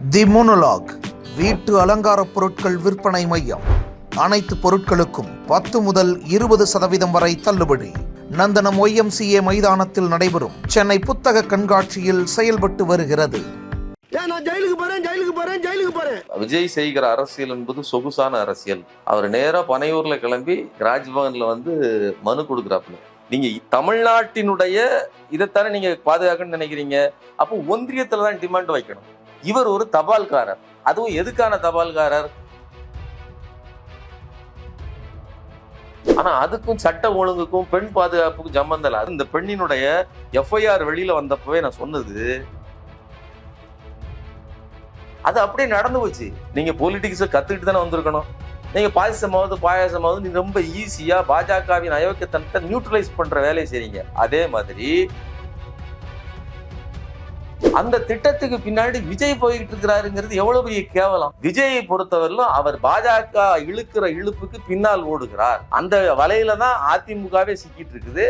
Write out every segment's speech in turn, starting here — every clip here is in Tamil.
தி மோனோலாக் வீட்டு அலங்கார பொருட்கள் விற்பனை மையம். அனைத்து பொருட்களுக்கும் பத்து முதல் இருபது சதவீதம் வரை தள்ளுபடி. நந்தனம் ஒய்எம்சிஏ மைதானத்தில் நடைபெறும் சென்னை புத்தக கண்காட்சியில் செயல்பட்டு வருகிறது. விஜய் செய்கிற அரசியல் என்பது சொகுசான அரசியல். அவர் நேரா பனையூர்ல கிளம்பி ராஜ்பவன்ல வந்து மனு கொடுக்குறாப்புல. நீங்க தமிழ்நாட்டினுடைய இதைத்தானே நீங்க பாதுகாக்கணும்னு நினைக்கிறீங்க? அப்போ ஒன்றியத்துல தான் டிமாண்ட் வைக்கணும். இவர் ஒரு தபால்காரர். அதுவும் எதுக்கான தபால்காரர்? ஆனா அதுக்கும் சட்ட ஒழுங்குக்கும் பெண் பாதுகாப்புக்கும் சம்பந்தம் இல்லை. இந்த பெண்ணினுடைய எஃப்ஐஆர் வெளியில வந்தப்பவே நான் சொன்னது. அது அப்படியே நடந்து போச்சு. நீங்க பொலிட்டிக்ஸை கத்துக்கிட்டு தானே வந்திருக்கணும். நீங்க பாயசமாவது பாயாசமாவது நீங்க ரொம்ப ஈஸியா பாஜகவின் அயோக்கியத்தனத்தை நியூட்ரலைஸ் பண்ற வேலையை செய்றீங்க. அதே மாதிரி அந்த திட்டத்துக்கு பின்னாடி விஜய் போய்கிட்டு இருக்கிறாருங்கிறது எவ்வளவு பெரிய கேவலம். விஜயை பொறுத்தவரையிலும் அவர் பாஜக இழுக்கிற இழுப்புக்கு பின்னால் ஓடுகிறார். அந்த வலையில தான் அதிமுகவே சிக்கிட்டு இருக்குது.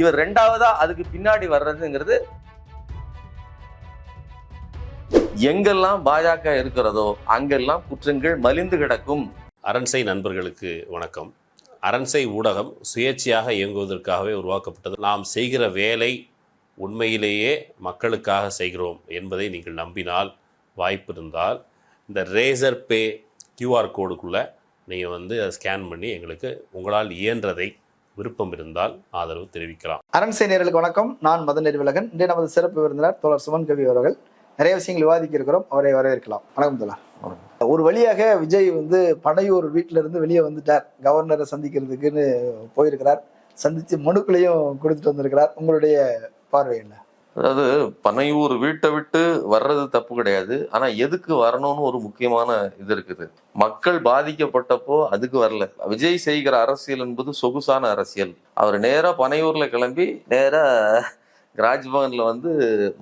இவர் ரெண்டாவதா அதுக்கு பின்னாடி வர்றதுங்கிறது எங்கெல்லாம் பாஜக இருக்கிறதோ அங்கெல்லாம் குற்றங்கள் மலிந்து கிடக்கும். அரண்சை நண்பர்களுக்கு வணக்கம். அரண்சை ஊடகம் சுயேட்சையாக இயங்குவதற்காகவே உருவாக்கப்பட்டது. நாம் செய்கிற வேலை உண்மையிலேயே மக்களுக்காக செய்கிறோம் என்பதை நீங்கள் நம்பினால் வாய்ப்பு இருந்தால் இந்த ரேசர் பே கியூஆர் கோடுக்குள்ளே நீங்கள் வந்து அதை ஸ்கேன் பண்ணி எங்களுக்கு உங்களால் இயன்றதை விருப்பம் இருந்தால் ஆதரவு தெரிவிக்கலாம். அரண்சை நேர்களுக்கு வணக்கம். நான் மதன் நெறிவிலகன் இன்றைய நமது சிறப்பு விருந்தினர் தோழர் சுமன் கவி அவர்கள். நிறைய விஷயங்கள் விவாதிக்க இருக்கிறோம். அவரை வரவேற்கலாம். வணக்கம் தோழர். ஒரு வழியாக விஜய் வந்து பனையூர் வீட்டில இருந்து வெளியே வந்துட்டார். கவர்னரை சந்திக்கிறதுக்குன்னு போயிருக்கிறார். சந்திச்சு மனுக்களையும் கொடுத்துட்டு வந்திருக்கிறார். உங்களுடைய பார்வை என்ன? அதாவது பனையூர் வீட்டை விட்டு வர்றது தப்பு கிடையாது. ஆனா எதுக்கு வரணும்னு ஒரு முக்கியமான இது இருக்குது. மக்கள் பாதிக்கப்பட்டப்போ அதுக்கு வரல. விஜய் செய்கிற அரசியல் என்பது சொகுசான அரசியல். அவர் நேரா பனையூர்ல கிளம்பி நேரா ராஜ்பவன்ல வந்து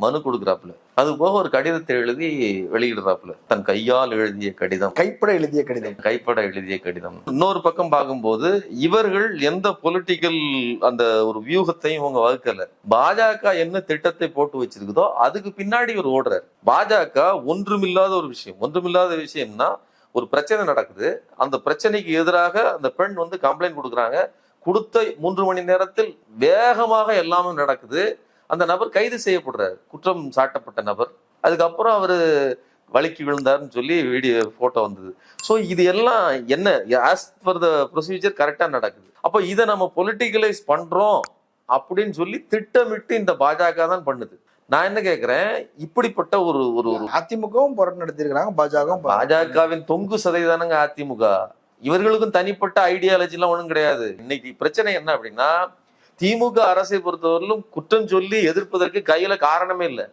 மனு கொடுக்குறாப்புல. அது போக ஒரு கடிதத்தை எழுதி வெளியிடுறாப்புல. தன் கையால் எழுதிய கடிதம். கைப்பட எழுதிய கடிதம். கைப்பட எழுதிய கடிதம். இன்னொரு பக்கம் பார்க்கும்போது இவர்கள் எந்த பொலிட்டிக்கல் அந்த ஒரு வியூகத்தையும் இவங்க வகுக்கல. பாஜக என்ன திட்டத்தை போட்டு வச்சிருக்குதோ அதுக்கு பின்னாடி இவர் ஓடுறாரு. பாஜக ஒன்றுமில்லாத ஒரு விஷயம். ஒன்றுமில்லாத விஷயம்னா ஒரு பிரச்சனை நடக்குது. அந்த பிரச்சனைக்கு எதிராக அந்த பெண் வந்து கம்ப்ளைண்ட் கொடுக்குறாங்க. கொடுத்த மூன்று மணி நேரத்தில் வேகமாக எல்லாமே நடக்குது. அந்த நபர் கைது செய்யப்படுறாரு. குற்றம் சாட்டப்பட்ட நபர். அதுக்கப்புறம் அவரு வலிக்கு விழுந்தாருன்னு சொல்லி வீடியோ போட்டோ வந்தது. ஸோ இது எல்லாம் என்ன? ஆஸ் பர் த ப்ரொசீஜர் கரெக்டா நடக்குது. அப்போ இதை நம்ம பொலிட்டிகலைஸ் பண்றோம் அப்படின்னு சொல்லி திட்டமிட்டு இந்த பாஜக தான் பண்ணுது. நான் என்ன கேக்குறேன்? இப்படிப்பட்ட ஒரு ஒரு ஒரு அதிமுகவும் போராட்டம் நடத்தியிருக்கிறாங்க பாஜகவும் பாஜகவின் தொங்கு சதைதானங்க அதிமுக. இவர்களுக்கும் தனிப்பட்ட ஐடியாலஜி எல்லாம் ஒண்ணும் கிடையாது. இன்னைக்கு பிரச்சனை என்ன அப்படின்னா திமுக அரசை பொறுத்தவரையிலும் குற்றம் சொல்லி எதிர்ப்பதற்கு கையில காரணமே இல்லை.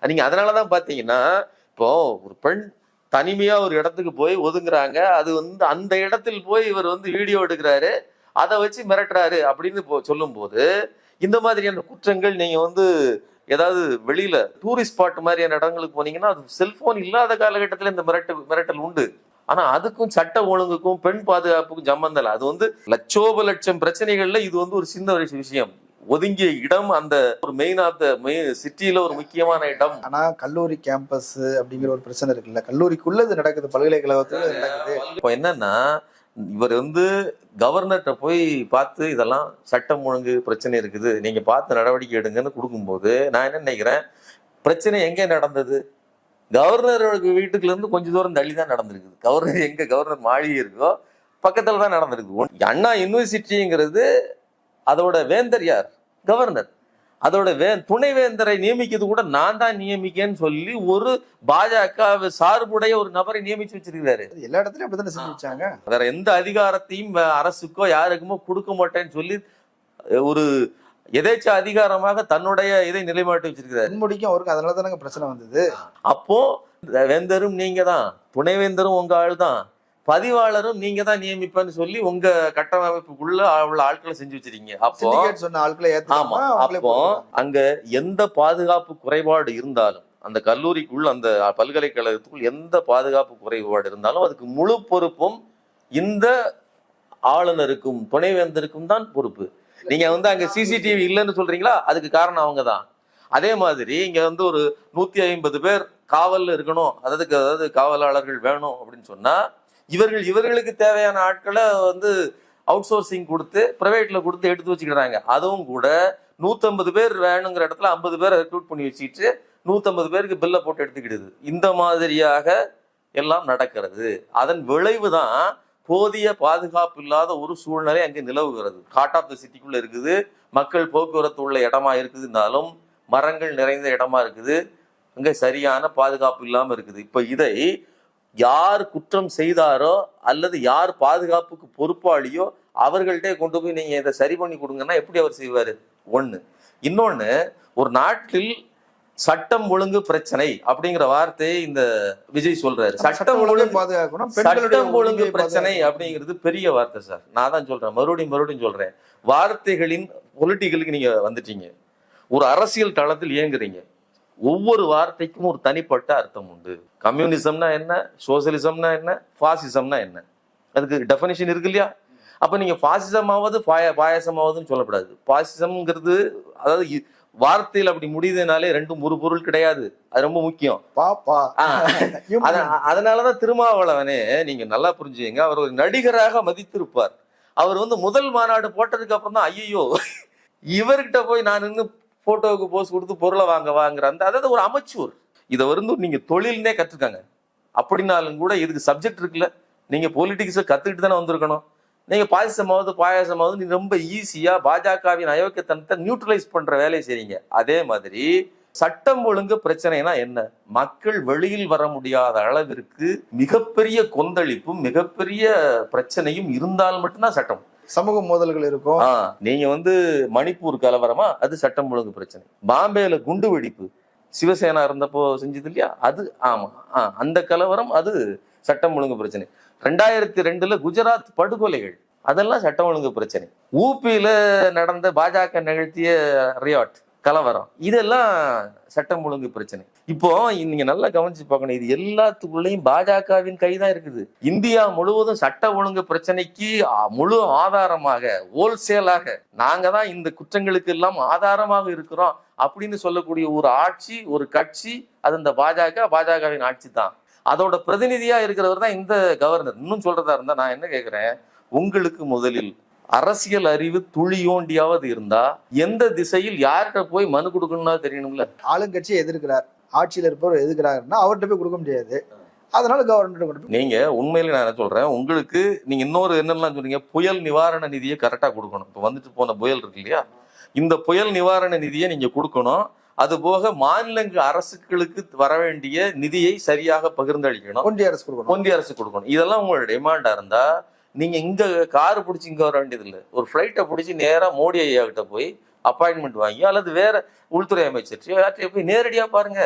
நீங்க அதனாலதான் பாத்தீங்கன்னா இப்போ ஒரு பெண் தனிமையா ஒரு இடத்துக்கு போய் ஒதுங்குறாங்க. அது வந்து அந்த இடத்தில் போய் இவர் வந்து வீடியோ எடுக்கிறாரு. அதை வச்சு மிரட்டுறாரு அப்படின்னு போ- சொல்லும்போது இந்த மாதிரியான குற்றங்கள் நீங்க வந்து ஏதாவது வெளியில டூரிஸ்ட் ஸ்பாட் மாதிரியான இடங்களுக்கு போனீங்கன்னா அது செல்போன் இல்லாத காலகட்டத்தில் இந்த மிரட்டு மிரட்டல் உண்டு. ஆனா அதுக்கும் சட்ட ஒழுங்குக்கும் பெண் பாதுகாப்புக்கும் சம்பந்தம் இல்லை. அது வந்து லட்சோப லட்சம் பிரச்சனைகள்ல இது வந்து ஒரு சின்ன விஷயம். ஒதுங்கிய இடம் அந்த ஒரு மெயின் ஆஃப் த மெயின் சிட்டியில ஒரு முக்கியமான இடம். ஆனா கல்லூரி கேம்பஸ் அப்படிங்கிற ஒரு பிரச்சனை இருக்குல்ல. கல்லூரிக்குள்ள இது நடக்குது பல்கலைக்கழகத்துல நடக்குது. இப்போ என்னன்னா இவர் வந்து கவர்னர்கிட்ட போய் பார்த்து இதெல்லாம் சட்டம் ஒழுங்கு பிரச்சனை இருக்குது. நீங்க பார்த்து நடவடிக்கை எடுங்கன்னு கொடுக்கும்போது நான் என்ன நினைக்கிறேன் பிரச்சனை எங்க நடந்தது? கவர்னர் வீட்டுக்குள்ள இருந்து கொஞ்ச தூரம் தள்ளி தான் நடந்திருக்குது. கவர்னர் எங்க கவர்னர் மாளிகை இருக்கோ பக்கத்துல தான் நடந்திருக்கு ஒன்- அண்ணா யூனிவர்சிட்டிங்கிறது அதோட வேந்தர் யார்? கவர்னர். அதோட வே துணை வேந்தரை நியமிக்கிறது கூட நான் தான் நியமிக்கேன்னு சொல்லி ஒரு பாஜக சார்புடைய ஒரு நபரை நியமிச்சு வச்சிருக்கிறாரு. எல்லா இடத்துலயும் அப்படித்தானே செஞ்சு வேற எந்த அதிகாரத்தையும் அரசுக்கோ யாருக்குமோ கொடுக்க மாட்டேன்னு சொல்லி ஒரு எதேச்ச அதிகாரமாக தன்னுடைய இதை நிலைமாட்டி வச்சிருக்கிறாரு. தென்முடிக்கும் அவருக்கு அதனால தானங்க பிரச்சனை வந்தது. அப்போ வேந்தரும் நீங்க தான் துணைவேந்தரும் உங்க ஆள் தான் பதிவாளரும் நீங்க தான் நியமிப்பேன்னு சொல்லி உங்க கட்டமைப்புக்குள்ள உள்ள ஆட்களை செஞ்சு வச்சிருக்கீங்க. அப்போ சொன்ன ஆட்களை ஆமா அப்போ. அங்க எந்த பாதுகாப்பு குறைபாடு இருந்தாலும் அந்த கல்லூரிக்குள் அந்த பல்கலைக்கழகத்துக்குள் எந்த பாதுகாப்பு குறைபாடு இருந்தாலும் அதுக்கு முழு பொறுப்பும் இந்த ஆளுநருக்கும் துணைவேந்தருக்கும் தான் பொறுப்பு. நீங்க வந்து அங்க சிசிடிவி இல்லைன்னு சொல்றீங்களா? அதுக்கு காரணம் அவங்க தான் அதே மாதிரி இங்க வந்து ஒரு நூத்தி ஐம்பது பேர் காவல்ல இருக்கணும். அதாவது அதாவது காவலாளர்கள் வேணும் அப்படின்னு சொன்னா இவர்கள் இவர்களுக்கு தேவையான ஆட்களை வந்து அவுட் சோர்சிங் கொடுத்து பிரைவேட்ல கொடுத்து எடுத்து வச்சுக்கிறாங்க. அதுவும் கூட நூத்தம்பது பேர் வேணுங்கிற இடத்துல ஐம்பது பேரை ரெக்ரூட் பண்ணி வச்சுட்டு நூத்தம்பது பேருக்கு பில்லை போட்டு எடுத்துக்கிடுது. இந்த மாதிரியாக எல்லாம் நடக்கிறது. அதன் விளைவு தான் போதிய பாதுகாப்பு இல்லாத ஒரு சூழ்நிலை அங்கே நிலவுகிறது. காட் ஆஃப் த சிட்டிக்குள்ளே இருக்குது. மக்கள் போக்குவரத்து உள்ள இடமா இருக்குதுனாலும் மரங்கள் நிறைந்த இடமா இருக்குது. அங்கே சரியான பாதுகாப்பு இல்லாமல் இருக்குது. இப்போ இதை யார் குற்றம் செய்தாரோ அல்லது யார் பாதுகாப்புக்கு பொறுப்பாளியோ அவர்கள்ட்டே கொண்டு போய் நீங்கள் இதை சரி பண்ணி கொடுங்கன்னா எப்படி அவர் செய்வார்? ஒன்று இன்னொன்று ஒரு நாட்டில் சட்டம் ஒழுங்கு பிரச்சனை அப்படிங்கிற வார்த்தையை இந்த விஜய் சொல்றாரு. சட்டம் ஒழுங்கு பாதுகாக்கணும் சட்டம் ஒழுங்கு பிரச்சனை. அப்படிங்கிறது பெரிய வார்த்தை சார். நான் தான் சொல்றேன். மறுபடியும் மறுபடியும் சொல்றேன். வார்த்தைகளின் பொலிட்டிக்கலுக்கு நீங்க வந்துட்டீங்க. ஒரு அரசியல் தளத்தில் இயங்குறீங்க. ஒவ்வொரு வார்த்தைக்கும் ஒரு தனிப்பட்ட அர்த்தம் உண்டு. கம்யூனிசம்னா என்ன? சோசியலிசம்னா என்ன? பாசிசம்னா என்ன? அதுக்கு டெஃபினிஷன் இருக்கு இல்லையா? அப்ப நீங்க பாசிசமாவது பாய பாயசமாவதுன்னு சொல்லக்கூடாது. பாசிசம்ங்கிறது அதாவது வார்த்தையில் அப்படி முடியுதுனாலே ரெண்டும் ஒரு பொருள் கிடையாது. அது ரொம்ப முக்கியம். பாப்பா. அதனாலதான் திருமாவளவனே நீங்க நல்லா புரிஞ்சுங்க அவர் ஒரு நடிகராக மதித்திருப்பார். அவர் வந்து முதல் மாநாடு போட்டதுக்கு அப்புறம் தான் ஐயோ இவர்கிட்ட போய் நான் நின்று போட்டோவுக்கு போஸ் கொடுத்து பொருளை வாங்க வாங்குற அந்த அதாவது ஒரு அமைச்சூர் இதை வந்து நீங்க தொழில்னே கத்துக்காங்க. அப்படின்னாலும் கூட இதுக்கு சப்ஜெக்ட் இருக்குல்ல. நீங்க பொலிட்டிக்ஸை கத்துக்கிட்டு தானே வந்திருக்கணும். நீங்க பாயசமாவது பாயாசமாவது நீங்க ரொம்ப ஈஸியா பாஜகவின் அயோக்கியத்தனத்தை நியூட்ரலைஸ் பண்ற வேலையை செய்றீங்க. அதே மாதிரி சட்டம் ஒழுங்கு பிரச்சனைனா என்ன? மக்கள் வெளியில் வர முடியாத அளவிற்கு மிகப்பெரிய கொந்தளிப்பும் மிகப்பெரிய பிரச்சனையும் இருந்தால் மட்டும்தான் சட்டம். சமூக மோதல்கள் இருக்கும். நீங்க வந்து மணிப்பூர் கலவரமா அது சட்டம் ஒழுங்கு பிரச்சனை. பாம்பேல குண்டு வெடிப்பு. சிவசேனா இருந்தப்போ செஞ்சது இல்லையா? அது ஆமா. அந்த கலவரம் அது சட்டம் ஒழுங்கு பிரச்சனை. ரெண்டாயிரத்தி ரெண்டுல குஜராத் படுகொலைகள். அதெல்லாம் சட்டம் ஒழுங்கு பிரச்சனை. ஊபியில நடந்த பாஜக நிகழ்த்திய ரியாட் கலவரம் இதெல்லாம் சட்டம் ஒழுங்கு பிரச்சனை. இப்போ நீங்க நல்லா கவனிச்சு பார்க்கணும். இது எல்லாத்துக்குள்ளேயும் பாஜகவின் கைதான் இருக்குது. இந்தியா முழுவதும் சட்ட ஒழுங்கு பிரச்சனைக்கு முழு ஆதாரமாக ஹோல்சேலாக நாங்க தான் இந்த குற்றங்களுக்கு எல்லாம் ஆதாரமாக இருக்கிறோம் அப்படின்னு சொல்லக்கூடிய ஒரு ஆட்சி ஒரு கட்சி அது இந்த பாஜக பாஜகவின் ஆட்சி தான். அதோட பிரதிநிதியா இருக்கிறவர் தான் இந்த கவர்னர் இன்னும் சொல்றதா இருந்தா நான் என்ன கேக்குறேன்? உங்களுக்கு முதலில் அரசியல் அறிவு துளியோண்டியாவது இருந்தா எந்த திசையில் யார்கிட்ட போய் மனு கொடுக்கணும்னா தெரியணும்ல? ஆளுங்கட்சியை எதிர்க்கிறார். ஆட்சியில் இருப்பவர் எதிர்க்கிறாருன்னா அவர்கிட்ட போய் கொடுக்க முடியாது. அதனால கவர்மெண்ட் போய் நீங்க உண்மையில நான் என்ன சொல்றேன்? உங்களுக்கு நீங்க இன்னொரு என்னெல்லாம் சொன்னீங்க புயல் நிவாரண நிதியை கரெக்டா கொடுக்கணும். இப்ப வந்துட்டு போன புயல் இருக்கு இல்லையா? இந்த புயல் நிவாரண நிதியை நீங்க கொடுக்கணும். அது போக மாநில அரசுகளுக்கு வர வேண்டிய நிதியை சரியாக பகிர்ந்தளிக்கணும். ஒன்றிய அரசு கொடுக்கணும். ஒன்றிய அரசு கொடுக்கணும். இதெல்லாம் உங்களோட டிமாண்டா இருந்தா நீங்க இங்க கார் பிடிச்சி இங்க வர வேண்டியது இல்லை ஒரு ஃபிளைட்டை பிடிச்சி நேரா மோடி ஐயா கிட்ட போய் அப்பாயின்மெண்ட் வாங்கி அல்லது வேற உள்துறை அமைச்சர் யார்கிட்ட போய் நேரடியா பாருங்க.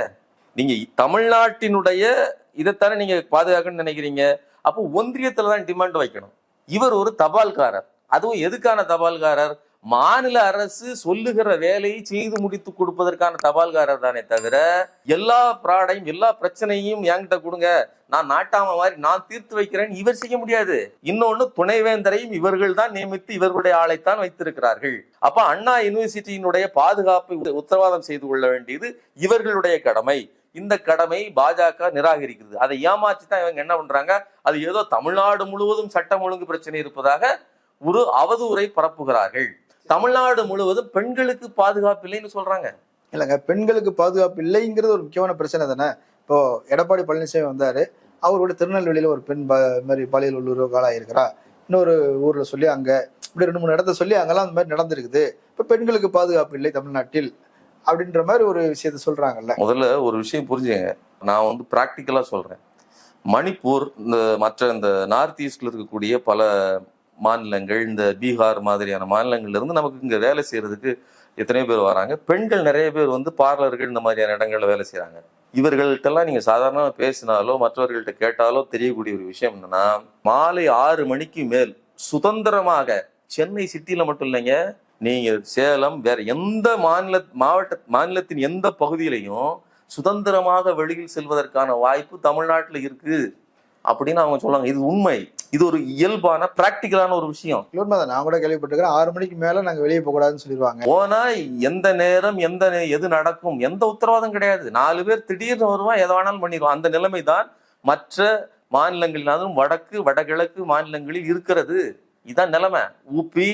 நீங்க தமிழ்நாட்டினுடைய இதைத்தானே நீங்க பாதுகாக்கணும்னு நினைக்கிறீங்க. அப்போ ஒன்றியத்துல தான் டிமாண்ட் வைக்கணும். இவர் ஒரு தபால்காரர். அதுவும் எதுக்கான தபால்காரர்? மாநில அரசு சொல்லுகிற வேலையை செய்து முடித்து கொடுப்பதற்கான தபால்காரர் தானே தவிர எல்லா ப்ராடையும் எல்லா பிரச்சனையும் என்கிட்ட கொடுங்க. நான் நாட்டாம மாதிரி நான் தீர்த்து வைக்கிறேன் இவர் செய்ய முடியாது. இன்னொன்னு துணைவேந்தரையும் இவர்கள் தான் நியமித்து இவர்களுடைய ஆளைத்தான் வைத்திருக்கிறார்கள். அப்ப அண்ணா யூனிவர்சிட்டியினுடைய பாதுகாப்பை உத்தரவாதம் செய்து கொள்ள வேண்டியது இவர்களுடைய கடமை. இந்த கடமை பாஜக நிராகரிக்கிறது அதை ஏமாற்றி தான் இவங்க என்ன பண்றாங்க? அது ஏதோ தமிழ்நாடு முழுவதும் சட்டம் ஒழுங்கு பிரச்சனை இருப்பதாக ஒரு அவதூறை பரப்புகிறார்கள். தமிழ்நாடு முழுவதும் பெண்களுக்கு பாதுகாப்பு இல்லைன்னு சொல்றாங்க. இல்லைங்க பெண்களுக்கு பாதுகாப்பு இல்லைங்கிறது ஒரு முக்கியமான பிரச்சனை தானே? இப்போ எடப்பாடி பழனிசாமி வந்தாரு அவர் கூட திருநெல்வேலியில ஒரு பெண் மாதிரி பாலியல் உள்ளுறவு ஆளாயிருக்கிறா இன்னொரு ஊர்ல சொல்லி அங்க இப்படி ரெண்டு மூணு இடத்த சொல்லி அங்கெல்லாம் அந்த மாதிரி நடந்திருக்குது. இப்ப பெண்களுக்கு பாதுகாப்பு இல்லை தமிழ்நாட்டில் அப்படின்ற மாதிரி ஒரு விஷயத்த சொல்றாங்கல்ல. முதல்ல ஒரு விஷயம் புரிஞ்சுங்க நான் வந்து ப்ராக்டிக்கலா சொல்றேன். மணிப்பூர் இந்த மற்ற இந்த நார்த் ஈஸ்ட்ல இருக்கக்கூடிய பல மாநிலங்கள் இந்த பீகார் மாதிரியான மாநிலங்கள்ல இருந்து நமக்கு இங்க வேலை செய்யறதுக்கு எத்தனையோ பேர் வராங்க. பெண்கள் நிறைய பேர் வந்து பார்லர்கள் இந்த மாதிரியான இடங்கள்ல வேலை செய்கிறாங்க இவர்கள்ட்டெல்லாம் நீங்க சாதாரணமாக பேசினாலோ மற்றவர்கள்ட்ட கேட்டாலோ தெரியக்கூடிய ஒரு விஷயம் என்னன்னா மாலை ஆறு மணிக்கு மேல் சுதந்திரமாக சென்னை சிட்டியில் மட்டும் இல்லைங்க நீங்க சேலம் வேற எந்த மாநில மாவட்ட மாநிலத்தின் எந்த பகுதியிலையும் சுதந்திரமாக வெளியில் செல்வதற்கான வாய்ப்பு தமிழ்நாட்டில் இருக்கு. அப்படின்னு அவங்க சொல்லுவாங்க. இது உண்மை. இது ஒரு இயல்பான பிராக்டிக்கலான ஒரு விஷயம். உண்மைதான் நான் கூட கேள்விப்பட்டிருக்கிறேன். ஆறு மணிக்கு மேல நாங்க வெளியே போக கூடாதுன்னு சொல்லிடுவாங்க. போனா எந்த நேரம் எந்த எது நடக்கும் எந்த உத்தரவாதம் கிடையாது. நாலு பேர் திடீர்னு வருவான் எதை வேணாலும் பண்ணிடுவான் அந்த நிலைமை தான் மற்ற மாநிலங்களில் அதுவும் வடக்கு வடகிழக்கு மாநிலங்களில் இருக்கிறது. இதான் நிலைமை. ஊபி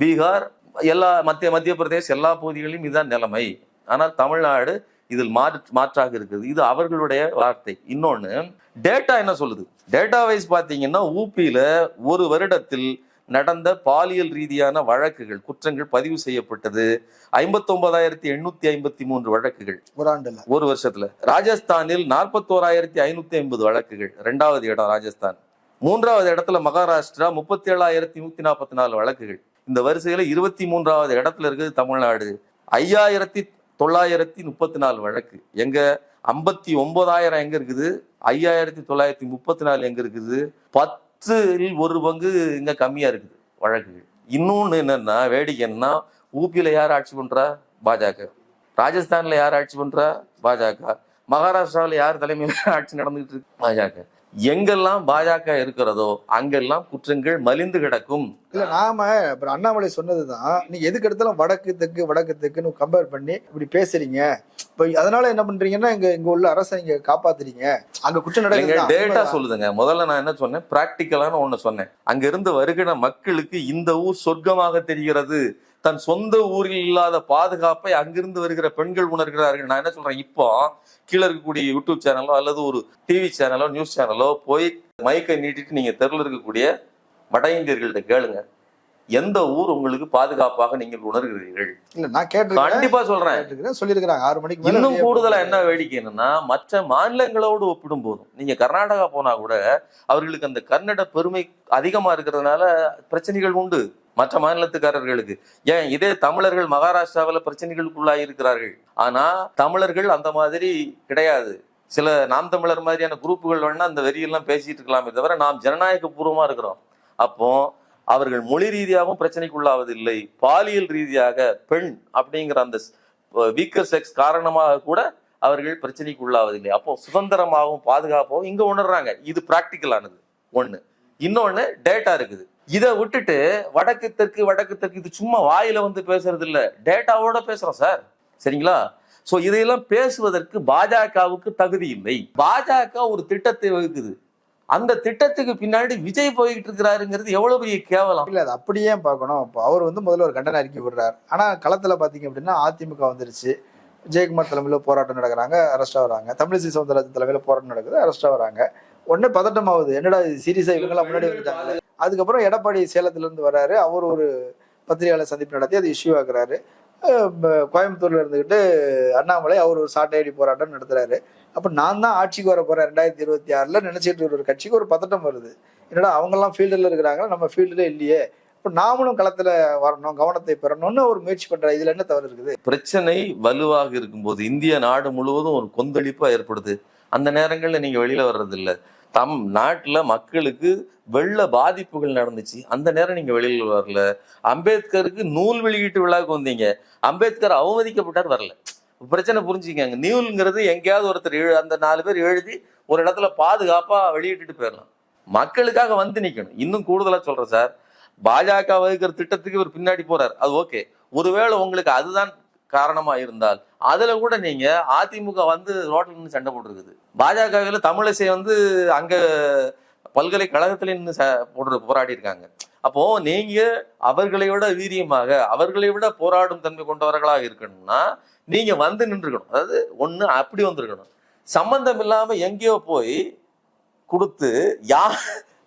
பீகார் எல்லா மத்திய மத்திய பிரதேஷ் எல்லா பகுதிகளிலும் இதுதான் நிலைமை. ஆனால் தமிழ்நாடு இதில் மாற்று மாற்றாக இருக்குது. இது அவர்களுடைய வார்த்தை. இன்னொன்னு டேட்டா என்ன சொல்லுது? டேட்டா வைஸ் பாத்தீங்கன்னா ஊபியில ஒரு வருடத்தில் நடந்த பாலியல் ரீதியான வழக்குகள் குற்றங்கள் பதிவு செய்யப்பட்டது. ஐம்பத்தொன்பதாயிரத்தி எண்ணூத்தி ஐம்பத்தி மூன்று வழக்குகள். ஒரு ஆண்டுல. ஒரு வருஷத்துல. ராஜஸ்தானில் நாற்பத்தோராயிரத்தி ஐநூத்தி ஐம்பது வழக்குகள். ரெண்டாவது இடம் ராஜஸ்தான். மூன்றாவது இடத்துல மகாராஷ்டிரா முப்பத்தி ஏழாயிரத்தி நூத்தி நாற்பத்தி நாலு வழக்குகள். இந்த வரிசையில இருபத்தி மூன்றாவது இடத்துல இருக்குது தமிழ்நாடு. ஐயாயிரத்தி தொள்ளாயிரத்தி முப்பத்தி நாலு வழக்கு. எங்க ஐம்பத்தி ஒன்பதாயிரம் எங்க இருக்குது? ஐயாயிரத்தி தொள்ளாயிரத்தி முப்பத்தி நாலு எங்க இருக்குது? பத்தில் ஒரு பங்கு இங்க கம்மியா இருக்குது வழக்குகள். இன்னொன்று என்னன்னா வேடிக்கைன்னா என்னன்னா ஊபியில யார் ஆட்சி பண்றா? பாஜக. ராஜஸ்தான்ல யார் ஆட்சி பண்றா? பாஜக. மகாராஷ்டிராவில் யார் தலைமையில ஆட்சி நடந்துகிட்டு இருக்கு? பாஜக. எங்கெல்லாம் பாஜக இருக்கிறதோ அங்கெல்லாம் குற்றங்கள் மலிந்து கிடக்கும். இல்ல நாம அப்புறம் அண்ணாமலை சொன்னதுதான் நீங்க எதுக்கு எடுத்தாலும் வடக்கு தெற்கு வடக்கு தெக்குன்னு கம்பேர் பண்ணி இப்படி பேசுறீங்க. இப்ப அதனால என்ன பண்றீங்கன்னா இங்க இங்க உள்ள அரசை நீங்க காப்பாத்துறீங்க. அங்க குற்றம் நடக்குது டேட்டா சொல்லுதுங்க. முதல்ல நான் என்ன சொன்னேன்? பிராக்டிக்கலான ஒண்ணு சொன்னேன். அங்க இருந்து வருகிற மக்களுக்கு இந்த ஊர் சொர்க்கமாக தெரிகிறது. தன் சொந்த ஊரில் இல்லாத பாதுகாப்பை அங்கிருந்து வருகிற பெண்கள் உணர்கிறார்கள். நான் என்ன சொல்றேன்? இப்போ கீழே இருக்கக்கூடிய யூடியூப் சேனலோ அல்லது ஒரு டிவி சேனலோ நியூஸ் சேனலோ போய் மைக்கை நீட்டிட்டு நீங்க தெருவில் இருக்கக்கூடிய வட இந்தியர்கள்ட்ட கேளுங்க. எந்த ஊர் உங்களுக்கு பாதுகாப்பாக நீங்கள் உணர்கிறீர்கள்? இல்ல நான் கேட்டிருக்கேன் கண்டிப்பா சொல்றேன். சொல்லியிருக்கிறாங்க. ஆறு மணிக்கு இன்னும் கூடுதலா என்ன வேடிக்கை என்னன்னா மற்ற மாநிலங்களோடு ஒப்பிடும் போதும். நீங்க கர்நாடகா போனா கூட அவர்களுக்கு அந்த கன்னட பெருமை அதிகமா இருக்கிறதுனால பிரச்சனைகள் உண்டு. மற்ற மாநிலத்துக்காரர்களுக்கு. ஏன்? இதே தமிழர்கள் மகாராஷ்டிராவில் பிரச்சனைகளுக்குள்ளாகி இருக்கிறார்கள். ஆனா தமிழர்கள் அந்த மாதிரி கிடையாது. சில நாம் தமிழர் மாதிரியான குரூப்புகள் வேணா அந்த வெறியெல்லாம் பேசிட்டு இருக்கலாமே தவிர நாம் ஜனநாயக பூர்வமா இருக்கிறோம். அப்போ அவர்கள் மொழி ரீதியாகவும் பிரச்சனைக்குள்ளாவதில்லை பாலியல் ரீதியாக பெண் அப்படிங்கிற அந்த வீக்கர் செக்ஸ் காரணமாக கூட அவர்கள் பிரச்சனைக்கு உள்ளாவதில்லை அப்போ சுதந்திரமாகவும் பாதுகாப்பாகவும் இங்க உணர்றாங்க. இது பிராக்டிக்கலானது ஒண்ணு. இன்னொன்னு டேட்டா இருக்குது. இதை விட்டுட்டு வடக்கு தெற்கு வடக்கு தெற்கு இது சும்மா வாயில வந்து பேசுறது இல்ல டேட்டாவோட பேசுறோம் சார் சரிங்களா? சோ இதையெல்லாம் பேசுவதற்கு பாஜகவுக்கு தகுதி இல்லை பாஜக ஒரு திட்டத்தை வகுக்குது. அந்த திட்டத்துக்கு பின்னாடி விஜய் போய்கிட்டு இருக்கிறாருங்கிறது எவ்வளவு பெரிய கேவலம்? இல்ல அது அப்படியே பார்க்கணும். இப்போ அவர் வந்து முதல்ல ஒரு கண்டன அறிக்கை விடுறாரு ஆனா களத்துல பாத்தீங்க அப்படின்னா அதிமுக வந்துருச்சு. ஜெயக்குமார் தலைமையில போராட்டம் நடக்கிறாங்க அரெஸ்ட் ஆகிறாங்க தமிழிசை சவுந்தரராஜன் தலைமையில போராட்டம் நடக்குது அரெஸ்ட் ஆகிறாங்க உடனே பதட்டம் ஆகுது. என்னடா சீரியஸா இவங்கெல்லாம் முன்னாடி வந்துட்டாங்க? அதுக்கப்புறம் எடப்பாடி சேலத்துல இருந்து வர்றாரு அவர் ஒரு பத்திரிகையாளர் சந்திப்பு நடத்தி அதை இஷ்யூ ஆகுறாரு கோயம்புத்தூர்ல இருந்துகிட்டு அண்ணாமலை அவர் ஒரு சாட்டையடி போராட்டம் நடத்துறாரு. அப்ப நான் தான் ஆட்சிக்கு வர போறேன் ரெண்டாயிரத்தி இருபத்தி ஆறுல. நினைச்சிட்டு ஒரு கட்சிக்கு ஒரு பதட்டம் வருது. என்னடா அவங்க எல்லாம் ஃபீல்டுல இருக்கிறாங்க நம்ம ஃபீல்டுல இல்லையே. இப்ப நாமளும் களத்துல வரணும் கவனத்தை பெறணும்னு ஒரு முயற்சி பண்ற இதுல என்ன தவறு இருக்குது? பிரச்சனை வலுவாக இருக்கும்போது இந்திய நாடு முழுவதும் ஒரு கொந்தளிப்பா ஏற்படுது. அந்த நேரங்கள்ல நீங்க வெளியில வர்றது இல்ல தம் நாட்டுல மக்களுக்கு வெள்ள பாதிப்புகள் நடந்துச்சு. அந்த நேரம் நீங்க வெளியில வரல. அம்பேத்கருக்கு நூல் வெளியீட்டு விழாவுக்கு வந்தீங்க. அம்பேத்கர் அவமதிக்கப்பட்டார் வரல. பிரச்சனை புரிஞ்சுக்கங்க. நியூலுங்கிறது எங்கேயாவது ஒருத்தர் எழு அந்த நாலு பேர் எழுதி ஒரு இடத்துல பாதுகாப்பாக வெளியிட்டுட்டு போயிடலாம் மக்களுக்காக வந்து நிற்கணும் இன்னும் கூடுதலாக சொல்கிறேன் சார். பாஜக வகுக்கிற திட்டத்துக்கு இவர் பின்னாடி போறார். அது ஓகே. ஒருவேளை உங்களுக்கு அதுதான் காரணமா இருந்தால் அதுல கூட நீங்க அதிமுக வந்து ரோட்ல நின்று சண்டை போட்டுருக்குது. பாஜகவில் தமிழிசை வந்து அங்க பல்கலைக்கழகத்துல நின்று போடுற போராடி இருக்காங்க அப்போ நீங்க அவர்களை விட வீரியமாக அவர்களை விட போராடும் தன்மை கொண்டவர்களாக இருக்கணும்னா நீங்க வந்து நின்றுக்கணும். அதாவது ஒண்ணு அப்படி வந்திருக்கணும். சம்பந்தம் இல்லாம எங்கேயோ போய் கொடுத்து யா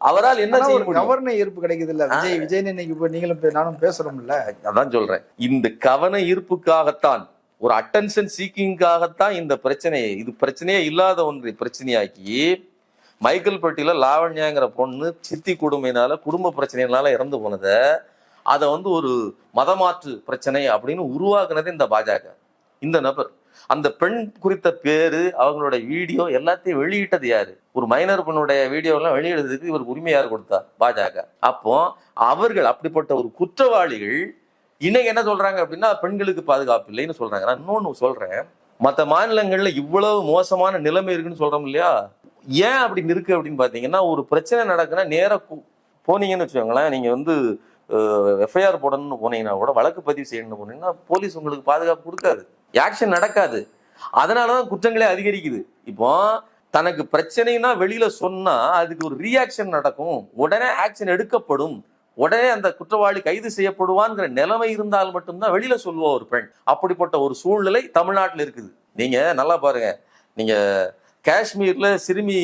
அவரால் என்ன செய்ய முடியும்? கவர்ன ஈர்ப்பு கிடைக்குது இல்ல விஜய். விஜய் இன்னைக்கு இப்ப நீங்களும் நானும் பேசுறோம்ல அதான் சொல்றேன். இந்த கவன ஈர்ப்புக்காகத்தான் ஒரு அட்டென்ஷன் சீக்கிங்காகத்தான் இந்த பிரச்சனையை இது பிரச்சனையே இல்லாத ஒன்றை பிரச்சனையாக்கி மைக்கேல்பட்டியில் லாவண்யாங்கிற பொண்ணு சித்தி கொடுமையினால குடும்ப பிரச்சனையினால இறந்து போனதை அதை வந்து ஒரு மதமாற்று பிரச்சனை அப்படின்னு உருவாக்குனது இந்த பாஜக. இந்த நபர். அந்த பெண் குறித்த பேரு அவங்களோட வீடியோ எல்லாத்தையும் வெளியிட்டது யாரு? ஒரு மைனர் பெண்ணுடைய வீடியோலாம் வெளியிடுறதுக்கு இவருக்கு உரிமை யார் கொடுத்தா? பாஜக. அப்போ அவர்கள் அப்படிப்பட்ட ஒரு குற்றவாளிகள் இன்னைக்கு என்ன சொல்றாங்க அப்படின்னா பெண்களுக்கு பாதுகாப்பு இல்லைன்னு சொல்றாங்க. நான் இன்னொன்னு சொல்றேன். மற்ற மாநிலங்கள்ல இவ்வளவு மோசமான நிலைமை இருக்குன்னு சொல்றோம் இல்லையா? ஏன் அப்படி இருக்கு அப்படின்னு பார்த்தீங்கன்னா ஒரு பிரச்சனை நடக்குன்னா நேராக போனீங்கன்னு வச்சுக்கோங்களேன் நீங்க வந்து எஃப்ஐஆர் போடணும்னு போனீங்கன்னா கூட வழக்கு பதிவு செய்யணும்னு போனீங்கன்னா போலீஸ் உங்களுக்கு பாதுகாப்பு கொடுக்காது. ஆக்ஷன் நடக்காது. அதனாலதான் குற்றங்களே அதிகரிக்குது. இப்போ தனக்கு பிரச்சனைனா வெளியில சொன்னா அதுக்கு ஒரு ரியாக்ஷன் நடக்கும். உடனே ஆக்ஷன் எடுக்கப்படும். உடனே அந்த குற்றவாளி கைது செய்யப்படுவான்ங்கிற நிலைமை இருந்தால் மட்டும்தான் வெளியில சொல்லுவா ஒரு பெண். அப்படிப்பட்ட ஒரு சூழ்நிலை தமிழ்நாட்டில் இருக்குது. நீங்க நல்லா பாருங்க. நீங்க காஷ்மீர்ல சிறுமி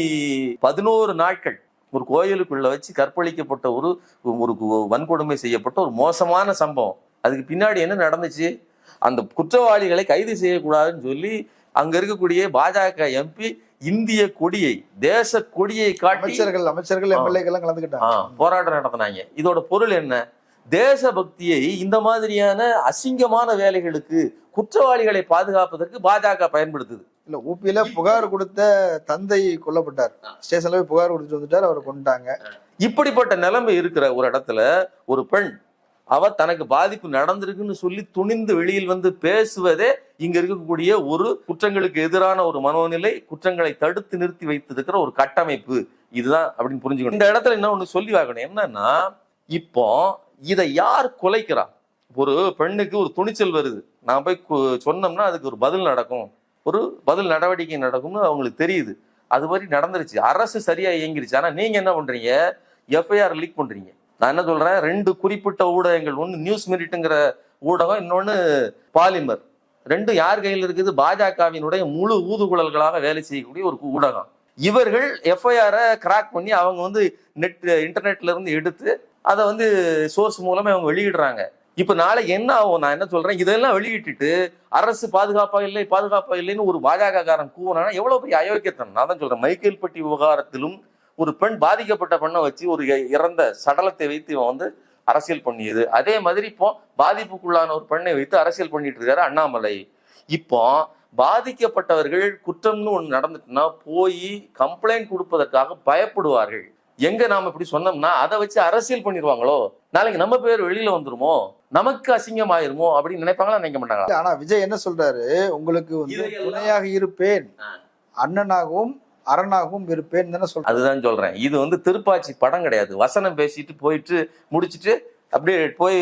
பதினோரு நாட்கள் ஒரு கோயிலுக்குள்ள வச்சு கற்பழிக்கப்பட்ட ஒரு ஒரு வன்கொடுமை செய்யப்பட்ட ஒரு மோசமான சம்பவம். அதுக்கு பின்னாடி என்ன நடந்துச்சு? அந்த குற்றவாளிகளை கைது செய்யக்கூடாதுன்னு சொல்லி அங்க இருக்கக்கூடிய பாஜக எம்பி இந்திய கொடியை தேச கொடியை காட்டி அமைச்சர்கள் அமைச்சர்கள் எல்லாம் கலந்துக்கிட்டாங்க. போராட்டம் நடத்தினாங்க. இதோட பொருள் என்ன? தேசபக்தியை இந்த மாதிரியான அசிங்கமான வேலைகளுக்கு குற்றவாளிகளை பாதுகாப்பதற்கு பாஜக பயன்படுத்துது. இல்ல ஊபியில புகார் கொடுத்த தந்தை கொல்லப்பட்டார். ஸ்டேஷன்ல போய் புகார் கொடுத்துட்டு வந்துட்டார் அவரை கொண்டுட்டாங்க இப்படிப்பட்ட நிலைமை இருக்கிற ஒரு இடத்துல ஒரு பெண் அவ தனக்கு பாதிப்பு நடந்திருக்குன்னு சொல்லி துணிந்து வெளியில் வந்து பேசுவதே இங்க இருக்கக்கூடிய ஒரு குற்றங்களுக்கு எதிரான ஒரு மனோநிலை குற்றங்களை தடுத்து நிறுத்தி வைத்திருக்கிற ஒரு கட்டமைப்பு. இதுதான் அப்படின்னு புரிஞ்சுக்கணும். இந்த இடத்துல என்ன ஒண்ணு சொல்லி வாங்கணும். என்னன்னா இப்போ இதை யார் குலைக்கிறா? ஒரு பெண்ணுக்கு ஒரு துணிச்சல் வருது. நான் போய் சொன்னோம்னா அதுக்கு ஒரு பதில் நடக்கும். ஒரு பதில் நடவடிக்கை நடக்கும்னு அவங்களுக்கு தெரியுது. அது மாதிரி நடந்துருச்சு. அரசு சரியாக இயங்கிருச்சு. ஆனால் நீங்கள் என்ன பண்ணுறீங்க எஃப்ஐஆர் லீக் பண்ணுறீங்க நான் என்ன சொல்கிறேன் ரெண்டு குறிப்பிட்ட ஊடகங்கள். ஒன்று நியூஸ் மினிட்டுங்கிற ஊடகம் இன்னொன்று பாலிமர் ரெண்டும் யார் கையில் இருக்குது? பாஜகவினுடைய முழு ஊதுகுழல்களாக வேலை செய்யக்கூடிய ஒரு ஊடகம். இவர்கள் எஃப்ஐஆரை கிராக் பண்ணி அவங்க வந்து நெட் இன்டர்நெட்ல இருந்து எடுத்து அதை வந்து சோர்ஸ் மூலமாக அவங்க வெளியிடுறாங்க. இப்ப நாளை என்ன ஆகும்? நான் என்ன சொல்றேன்? இதெல்லாம் வெளியிட்டுட்டு அரசு பாதுகாப்பா இல்லை பாதுகாப்பா இல்லைன்னு ஒரு பாஜக காரன் கூவனா எவ்வளவு பெரிய அயோக்கியத்தனம்? நான் தான் சொல்றேன். மைக்கேல்பட்டி விவகாரத்திலும் ஒரு பெண் பாதிக்கப்பட்ட பெண்ணை வச்சு ஒரு இறந்த சடலத்தை வைத்து இவன் வந்து அரசியல் பண்ணியது. அதே மாதிரி இப்போ பாதிப்புக்குள்ளான ஒரு பெண்ணை வைத்து அரசியல் பண்ணிட்டு இருக்காரு அண்ணாமலை. இப்போ பாதிக்கப்பட்டவர்கள் குற்றம்னு ஒன்று நடந்துட்டுன்னா போய் கம்ப்ளைண்ட் கொடுப்பதற்காக பயப்படுவார்கள். எங்க நாம இப்படி சொன்னோம்னா அதை வச்சு அரசியல் பண்ணிடுவாங்களோ? நாளைக்கு நம்ம பேர் வெளியில வந்துருமோ? நமக்கு அசிங்கமாயிருமோ? அப்படின்னு நினைப்பாங்களா? நினைக்க மாட்டாங்களா? இல்ல, ஆனா விஜய் என்ன சொல்றாரு? உங்களுக்கு வந்து துணையாக இருப்பேன். அண்ணனாகவும் அரணாகவும் இருப்பேன் தானே சொல்றாரு. அதுதான் சொல்றேன். இது வந்து திருப்பாச்சி படம் கிடையாது. வசனம் பேசிட்டு போயிட்டு முடிச்சிட்டு அப்படியே போய்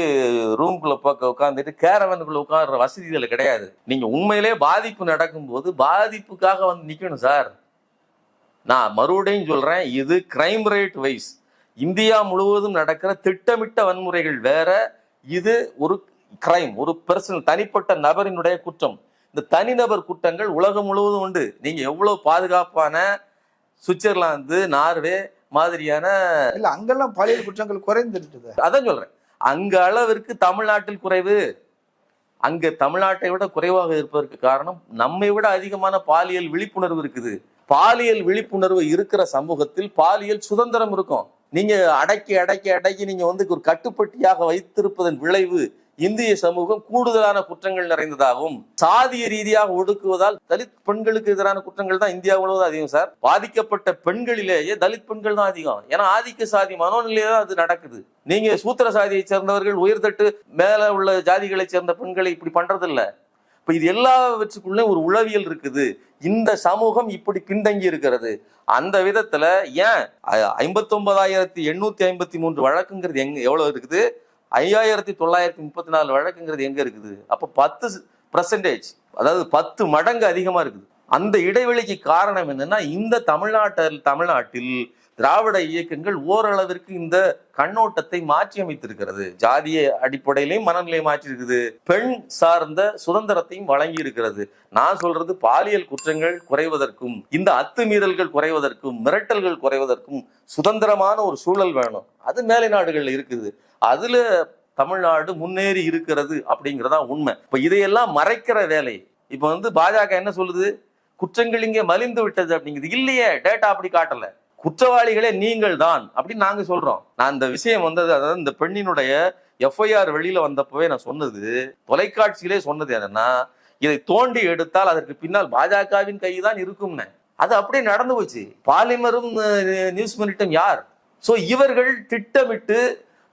ரூம்குள்ள பக்க உட்காந்துட்டு கேரவனுக்குள்ள உட்கார்ற வசதிகள் கிடையாது. நீங்க உண்மையிலே பாதிப்பு நடக்கும்போது பாதிப்புக்காக வந்து நிக்கணும் சார். நான் மறுபடியும் சொல்றேன் இது கிரைம் ரேட் வைஸ் இந்தியா முழுவதும் நடக்கிற திட்டமிட்ட வன்முறைகள் வேற இது ஒரு கிரைம் ஒரு பர்சனல் தனிப்பட்ட நபரினுடைய குற்றம். இந்த தனிநபர் குற்றங்கள் உலகம் முழுவதும் உண்டு. நீங்க எவ்வளவு பாதுகாப்பான சுவிட்சர்லாந்து நார்வே மாதிரியான இல்ல அங்கெல்லாம் பாலியல் குற்றங்கள் குறைந்துருக்குது. அதான் சொல்றேன். அங்க அளவிற்கு தமிழ்நாட்டில் குறைவு. அங்க தமிழ்நாட்டை விட குறைவாக இருப்பதற்கு காரணம் நம்மை விட அதிகமான பாலியல் விழிப்புணர்வு இருக்குது. பாலியல் விழிப்புணர்வு இருக்கிற சமூகத்தில் பாலியல் சுதந்திரம் இருக்கும். நீங்க அடக்கி அடக்கி அடக்கி நீங்க வந்து ஒரு கட்டுப்பட்டியாக வைத்திருப்பதன் விளைவு இந்திய சமூகம் கூடுதலான குற்றங்கள் நிறைந்ததாகும். சாதிய ரீதியாக ஒடுக்குவதால் தலித் பெண்களுக்கு எதிரான குற்றங்கள் தான் இந்தியா முழுவதும் அதிகம் சார். பாதிக்கப்பட்ட பெண்களிலேயே தலித் பெண்கள் தான் அதிகம். ஏன்னா ஆதிக்க சாதி மனோநிலையில தான் அது நடக்குது. நீங்க சூத்திர சாதியை சேர்ந்தவர்கள் உயர்தட்டு மேல உள்ள ஜாதிகளை சேர்ந்த பெண்களை இப்படி பண்றது இப்போ இது எல்லாவற்றுக்குள்ளே ஒரு உளவியல் இருக்குது. இந்த சமூகம் இப்படி பின்தங்கி இருக்கிறது. அந்த விதத்துல ஏன் ஐம்பத்தொன்பதாயிரத்தி எண்ணூற்றி எண்ணூத்தி ஐம்பத்தி மூன்று வழக்குங்கிறது எங்க எவ்வளவு இருக்குது? ஐயாயிரத்தி தொள்ளாயிரத்தி முப்பத்தி நாலு வழக்குங்கிறது எங்க இருக்குது? அப்போ பத்து பர்சன்டேஜ் அதாவது பத்து மடங்கு அதிகமா இருக்குது. அந்த இடைவெளிக்கு காரணம் என்னன்னா இந்த தமிழ்நாட்டில் தமிழ்நாட்டில் திராவிட இயக்கங்கள் ஓரளவிற்கு இந்த கண்ணோட்டத்தை மாற்றி அமைத்திருக்கிறது ஜாதிய அடிப்படையிலையும் மனநிலை மாற்றிருக்குது பெண் சார்ந்த சுதந்திரத்தையும் வழங்கி இருக்கிறது நான் சொல்றது பாலியல் குற்றங்கள் குறைவதற்கும் இந்த அத்துமீறல்கள் குறைவதற்கும் மிரட்டல்கள் குறைவதற்கும் சுதந்திரமான ஒரு சூழல் வேணும். அது மேலை நாடுகளில் இருக்குது. அதுல தமிழ்நாடு முன்னேறி இருக்கிறது அப்படிங்கிறதா உண்மை. இப்ப இதையெல்லாம் மறைக்கிற வேலை. இப்ப வந்து பாஜக என்ன சொல்லுது? குற்றங்கள் இங்கே மலிந்து விட்டது அப்படிங்கிறது இல்லையே டேட்டா அப்படி காட்டல. குற்றவாளிகளே நீங்கள் தான் அப்படின்னு நாங்க சொல்றோம். நான் இந்த விஷயம் வந்தது அதாவது இந்த பெண்ணினுடைய எஃப்ஐஆர் வெளியில வந்தப்பவே நான் சொன்னது தொலைக்காட்சியிலே சொன்னது என்னன்னா இதை தோண்டி எடுத்தால் அதற்கு பின்னால் பாஜகவின் கை தான் இருக்கும்னு. அது அப்படியே நடந்து போச்சு. பாலிமரும் நியூஸ் மினிட்டும் யார்? சோ இவர்கள் திட்டமிட்டு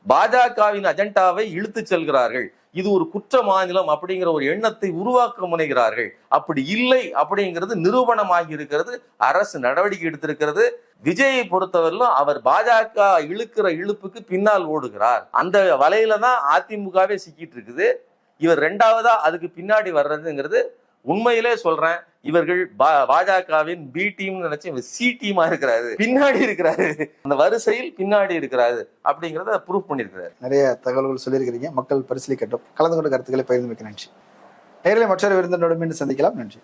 பாஜகவின் அஜெண்டாவை இழுத்து செல்கிறார்கள். இது ஒரு குற்ற மாநிலம் அப்படிங்கிற ஒரு எண்ணத்தை உருவாக்க முனைகிறார்கள். அப்படி இல்லை அப்படிங்கிறது நிரூபணமாகி இருக்கிறது அரசு நடவடிக்கை எடுத்திருக்கிறது. விஜயை பொறுத்தவரையிலும் அவர் பாஜக இழுக்கிற இழுப்புக்கு பின்னால் ஓடுகிறார். அந்த வலையில தான் அதிமுகவே சிக்கிட்டு இருக்குது. இவர் ரெண்டாவதா அதுக்கு பின்னாடி வர்றதுங்கிறது உண்மையிலே சொல்றேன். இவர்கள் பா- பாஜகவின் பி டீம் நினைச்சு இவர் சி டீமா இருக்கிறாரு. பின்னாடி இருக்கிறாரு. அந்த வரிசையில் பின்னாடி இருக்கிறாரு அப்படிங்கறத ப்ரூவ் பண்ணிருக்கிறாரு நிறைய தகவல்கள் சொல்லியிருக்கிறீங்க. மக்கள் பரிசீலிக்கட்டும். கலந்து கொண்ட கருத்துக்களை பகிர்ந்து மிக்க நன்றி. நேரில் மற்றொரு விருந்தினோடு மீண்டும் சந்திக்கலாம். நன்றி.